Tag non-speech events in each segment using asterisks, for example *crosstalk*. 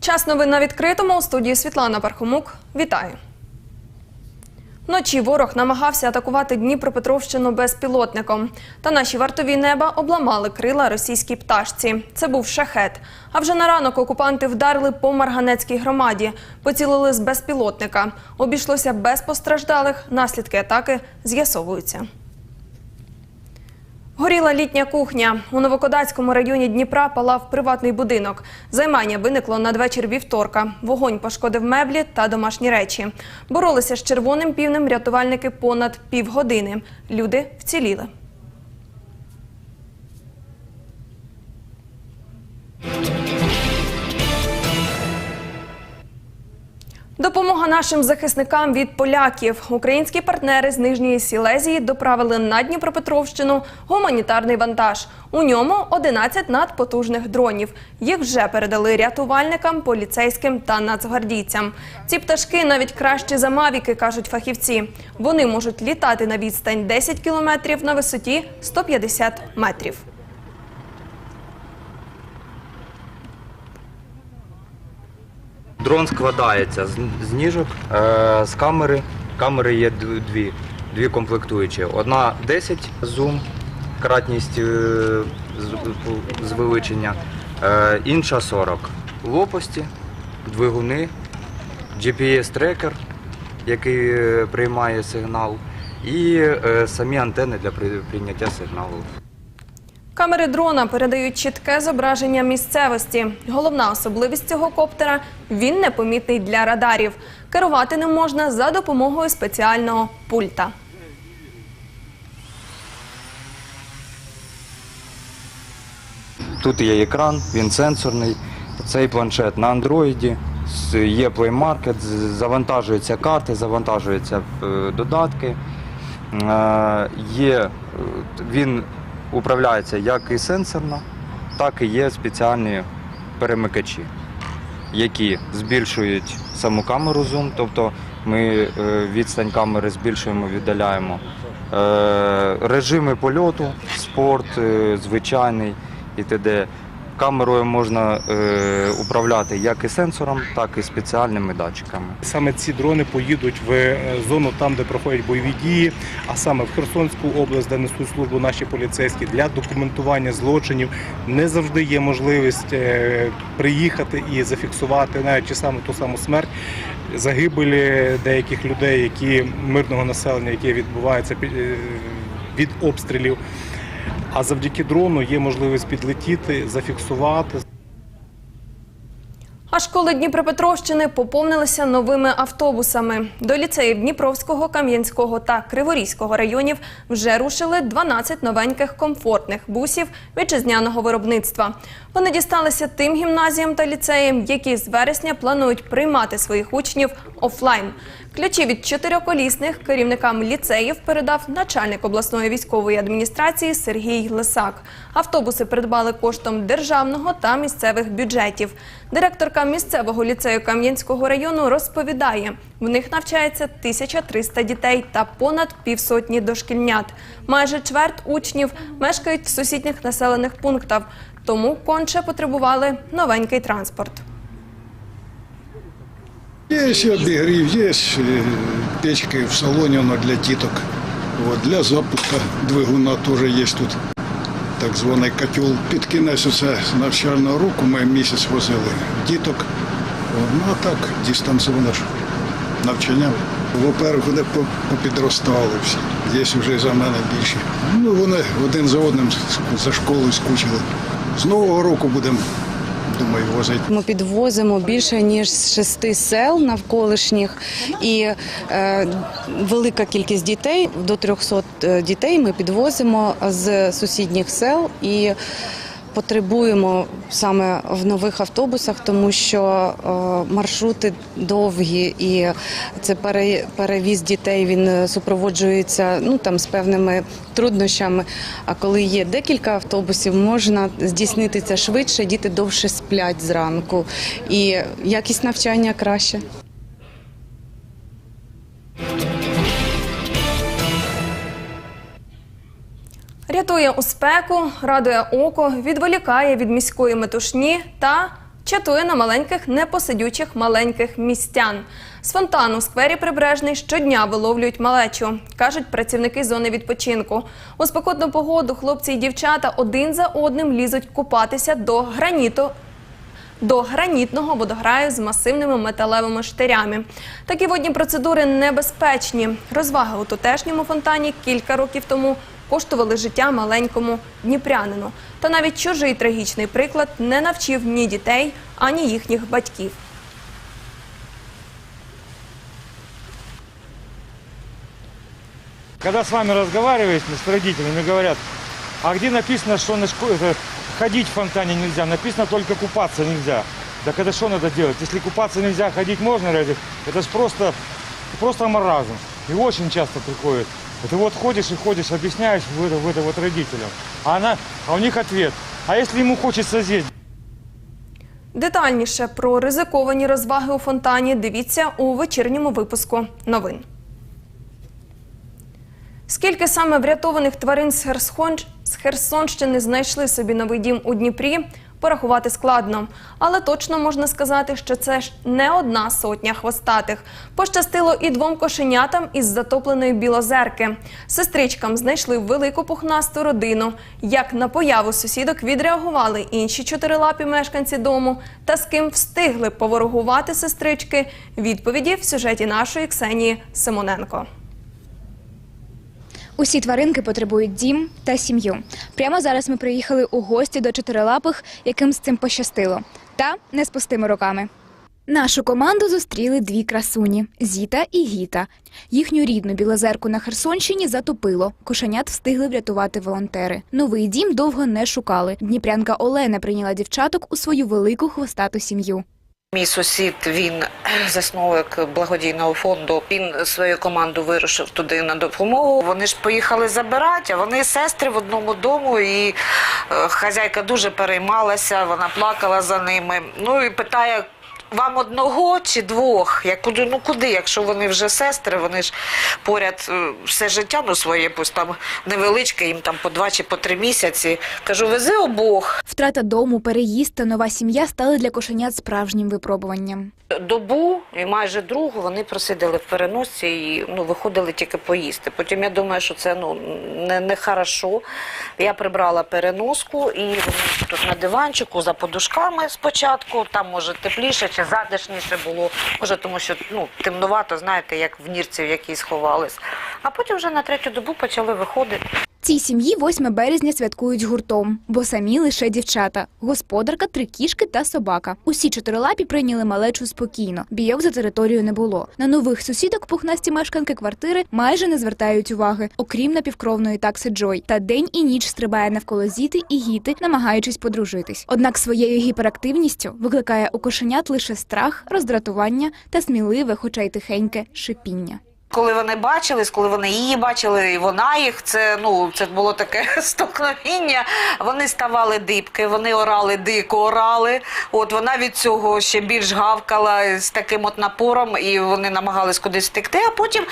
Час новин на відкритому у студії Світлана Пархомук. Вітаю. Вночі ворог намагався атакувати Дніпропетровщину безпілотником. Та наші вартові неба обламали крила російській пташці. Це був шахет. А вже на ранок окупанти вдарили по Марганецькій громаді, поцілили з безпілотника. Обійшлося без постраждалих. Наслідки атаки з'ясовуються. Горіла літня кухня. У Новокодацькому районі Дніпра палав приватний будинок. Займання виникло надвечір вівторка. Вогонь пошкодив меблі та домашні речі. Боролися з червоним півнем рятувальники понад півгодини. Люди вціліли. Нашим захисникам від поляків. Українські партнери з Нижньої Сілезії доправили на Дніпропетровщину гуманітарний вантаж. У ньому 11 надпотужних дронів. Їх вже передали рятувальникам, поліцейським та нацгвардійцям. Ці пташки навіть кращі за мавіки, кажуть фахівці. Вони можуть літати на відстань 10 кілометрів на висоті 150 метрів. Дрон складається з, з ніжок, е, з камери. Камери є дві, дві комплектуючі. Одна 10 зум, кратність е, з- е, інша 40. Лопасті, двигуни, GPS-трекер, який е, приймає сигнал, і е, самі антени для прийняття сигналу. Камери дрона передають чітке зображення місцевості. Головна особливість цього коптера він непомітний для радарів. Керувати ним можна за допомогою спеціального пульта. Тут є екран, він сенсорний. Цей планшет на андроїді. Є Market, завантажуються карти, завантажуються е, додатки. Е, е, він управляється як і сенсорно, так і є спеціальні перемикачі, які збільшують саму камеру зум, тобто ми е, відстань камери збільшуємо, віддаляємо. Е, Режими польоту, спорт, е, звичайний і т.д. Камерою можна е, управляти як і сенсором, так і спеціальними датчиками. Саме ці дрони поїдуть в е, зону там, де проходять бойові дії, а саме в Херсонську область, де несуть службу наші поліцейські для документування злочинів. Не завжди є можливість е, приїхати і зафіксувати навіть чи саме ту саму смерть загибелі деяких людей, які мирного населення, яке відбувається під- е, від обстрілів. А завдяки дрону є можливість підлетіти, зафіксувати, А школи Дніпропетровщини поповнилися новими автобусами. До ліцеїв Дніпровського, Кам'янського та Криворізького районів вже рушили 12 новеньких комфортних бусів вітчизняного виробництва. Вони дісталися тим гімназіям та ліцеям, які з вересня планують приймати своїх учнів офлайн. Ключі від чотирьоколісних керівникам ліцеїв передав начальник обласної військової адміністрації Сергій Лисак. Автобуси придбали коштом державного та місцевих бюджетів. Директорка місцевого ліцею Кам'янського району розповідає, в них навчається 1300 дітей та понад півсотні дошкільнят. Майже чверть учнів мешкають в сусідніх населених пунктах, тому конче потребували новенький транспорт. Есть обігрів, є печки в салоні воно для діток. От, для запуска двигуна теж є тут так званий котел. Під кінець оце навчального року ми місяць возили діток. Ну а так, дистанційно навчання. Во-первых, вони по- попідростали всі. Є вже за мене більші. Ну, вони один за одним за школою скучили. З Нового року будемо, думаю, жити. Ми підвозимо більше ніж шести сел навколишніх, і е, велика кількість дітей до 300 дітей ми підвозимо з сусідніх сел і потребуємо саме в нових автобусах, тому що е, маршрути довгі, і це пере- перевіз дітей. Він супроводжується ну там з певними труднощами. А коли є декілька автобусів, можна здійснити це швидше. Діти довше сплять зранку, і якість навчання краще. Рятує у спеку, радує око, відволікає від міської метушні та чатує на маленьких непосидючих маленьких містян. З фонтану в сквері Прибережний щодня виловлюють малечу, кажуть працівники зони відпочинку. У спекотну погоду хлопці і дівчата один за одним лізуть купатися до граніту до гранітного водограю з масивними металевими штирями. Такі водні процедури небезпечні. Розваги у тутешньому фонтані кілька років тому коштували життя маленькому дніпрянину. Та навіть чужий трагічний приклад не навчив ні дітей, ані їхніх батьків. Когда с вами разговариваешь, с родителями, говорят, а где написано, что на шко- это, ходить в фонтане нельзя, написано только купаться нельзя. Так это что надо делать? Если купаться нельзя, ходить можно, разве? это же просто, просто маразм. И очень часто приходит. Это вот ходишь и ходишь, объясняешь в это, в это вот родителям. А, она, а у них ответ. А если ему хочется здесь? Детальніше про ризиковані розваги у фонтані дивіться у вечірньому випуску новин. Скільки саме врятованих тварин з, Херсон... з Херсонщини знайшли собі новий дім у Дніпрі, Порахувати складно. Але точно можна сказати, що це ж не одна сотня хвостатих. Пощастило і двом кошенятам із затопленої білозерки. Сестричкам знайшли велику пухнасту родину. Як на появу сусідок відреагували інші чотирилапі мешканці дому та з ким встигли поворогувати сестрички, відповіді в сюжеті нашої Ксенії Симоненко. Усі тваринки потребують дім та сім'ю. Прямо зараз ми приїхали у гості до чотирилапих, яким з цим пощастило, та не з пустими руками. Нашу команду зустріли дві красуні Зіта і Гіта. Їхню рідну білозерку на Херсонщині затопило. Кошенят встигли врятувати волонтери. Новий дім довго не шукали. Дніпрянка Олена прийняла дівчаток у свою велику хвостату сім'ю. Мій сусід, він засновник благодійного фонду. Він свою команду вирушив туди на допомогу. Вони ж поїхали забирати, а вони сестри в одному дому. І е, хазяйка дуже переймалася, вона плакала за ними. Ну і питає. Вам одного чи двох? Я кажу, ну куди? Якщо вони вже сестри, вони ж поряд е, все життя ну своє, пусть там невеличке, їм там по два чи по три місяці. Кажу, вези обох. Втрата дому, переїзд та нова сім'я стали для кошенят справжнім випробуванням. Добу і майже другу вони просиділи в переносці і ну, виходили тільки поїсти. Потім я думаю, що це ну, не, не хорошо. Я прибрала переноску і вони тут на диванчику за подушками спочатку. Там може тепліше чи затишніше було. Може, тому що ну, темнувато, знаєте, як в нірці, в якій сховались. А потім вже на третю добу почали виходити. Цій сім'ї 8 березня святкують гуртом, бо самі лише дівчата, господарка, три кішки та собака. Усі чотирилапі прийняли малечу спокійно. Бійок за територію не було. На нових сусідок пухнасті мешканки квартири майже не звертають уваги, окрім напівкровної такси Джой. Та день і ніч стрибає навколо зіти і гіти, намагаючись подружитись. Однак своєю гіперактивністю викликає у кошенят лише страх, роздратування та сміливе, хоча й тихеньке шипіння. Коли вони бачились, коли вони її бачили, і вона їх, це ну це було таке *laughs* столкновіння. Вони ставали дибки, вони орали дико орали. От вона від цього ще більш гавкала з таким от напором, і вони намагались кудись втекти. А потім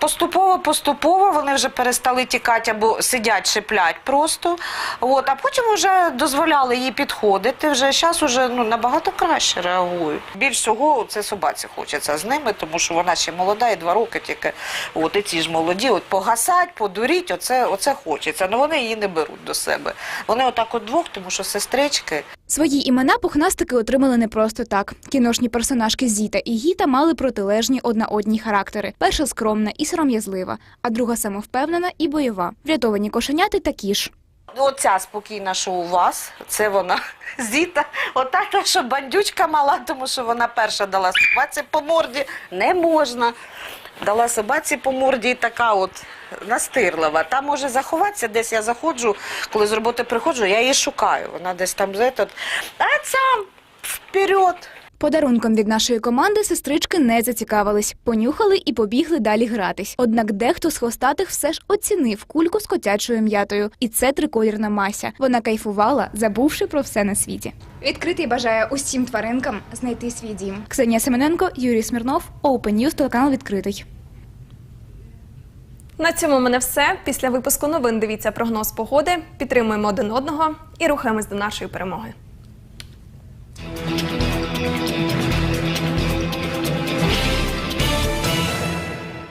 поступово, поступово вони вже перестали тікати або сидять, шиплять просто. От, а потім вже дозволяли їй підходити. Вже зараз вже ну набагато краще реагують. Більш всього це собаці хочеться з ними, тому що вона ще молода, і два роки тільки. От і ці ж молоді, от погасать, подуріть, оце, оце хочеться. Ну вони її не беруть до себе. Вони отак от двох, тому що сестрички. Свої імена пухнастики отримали не просто так. Кіношні персонажки Зіта і Гіта мали протилежні одна одній характери. Перша скромна і сором'язлива, а друга самовпевнена і бойова. Врятовані кошеняти такі ж. Оця спокійна, що у вас, це вона *laughs* зіта. Ота та, що бандючка мала, тому що вона перша дала собаці по морді. Не можна. Дала собаці по морді і така от настирлива. Та може заховатися, десь я заходжу, коли з роботи приходжу, я її шукаю. Вона десь там зетот. А ця вперед. Подарунком від нашої команди сестрички не зацікавились, понюхали і побігли далі гратись. Однак дехто з хвостатих все ж оцінив кульку з котячою м'ятою, і це триколірна мася. Вона кайфувала, забувши про все на світі. Відкритий бажає усім тваринкам знайти свій дім. Ксенія Семененко, Юрій Смірнов, Open News, телеканал відкритий. На цьому в мене все. Після випуску новин дивіться прогноз погоди, підтримуємо один одного і рухаємось до нашої перемоги.